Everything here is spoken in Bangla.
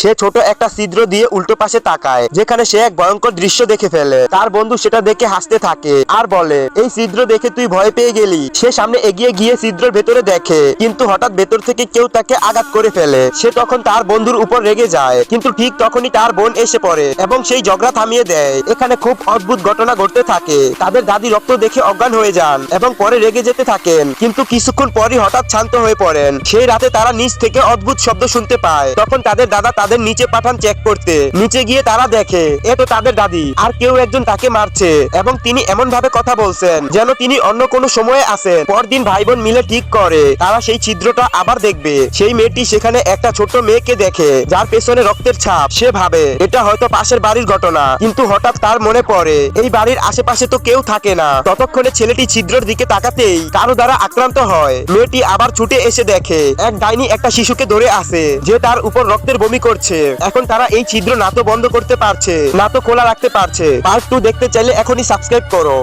সে ছোট একটা ছিদ্র দিয়ে উল্টো পাশে তাকায়, যেখানে সে এক ভয়ঙ্কর দৃশ্য দেখে ফেলে। তার বন্ধু সেটা দেখে হাসতে থাকে আর বলে, এই ছিদ্র দেখে তুই ভয় পেয়ে গেলি। সে সামনে এগিয়ে গিয়ে ছিদ্রের ভেতরে দেখে, কিন্তু হঠাৎ ভেতর থেকে কেউ তাকে আঘাত করে ফেলে। সে তখন তার বন্ধুর উপর রেগে যায়, কিন্তু ঠিক তখনই তার বোন এসে পড়ে এবং সেই ঝগড়া থামিয়ে দেয়। এখানে খুব অদ্ভুত ঘটনা ঘটতে থাকে। তাদের দাদি রক্ত দেখে অজ্ঞান হয়ে যান এবং পরে রেগে যেতে থাকেন, কিন্তু কিছুক্ষণ পরই হঠাৎ শান্ত হয়ে পড়েন। সেই রাতে তারা নিচ থেকে অদ্ভুত শব্দ শুনতে পায়। তখন তাদের দাদা তাদের নিচে পাঠান চেক করতে। নিচে গিয়ে তারা দেখে, এ তো তাদের দাদি, আর কেউ একজন তাকে মারছে। এবং তিনি এমন ভাবে কথা বলছেন, যেন তিনি অন্য কোনো সময়ে আছেন পরদিন ভাই বোন মিলে ঠিক করে, তারা সেই ছিদ্রটা আবার দেখবে। সেই মেয়েটি সেখানে একটা ছোট মেয়েকে দেখে, যার পেছনে রক্তের ছাপ, সে ভাবে, এটা হয়তো পাশের বাড়ির ঘটনা। কিন্তু হঠাৎ তার মনে পড়ে, এই বাড়ির আশেপাশে তো কেউ থাকে না। ততক্ষণে ছেলেটি ছিদ্রের দিকে তাকাতেই কারও দ্বারা আক্রান্ত হয়। মেয়েটি আবার ছুটে এসে দেখে, এক ডাইনি একটা শিশুকে ধরে আছে, যে তার উপর রক্তের বমি করছে। এখন তারা এই ছিদ্র না তো বন্ধ করতে পারছে না তো খোলা রাখতে পারছে। পার্ট টু দেখতে চাইলে এখনই সাবস্ক্রাইব করো।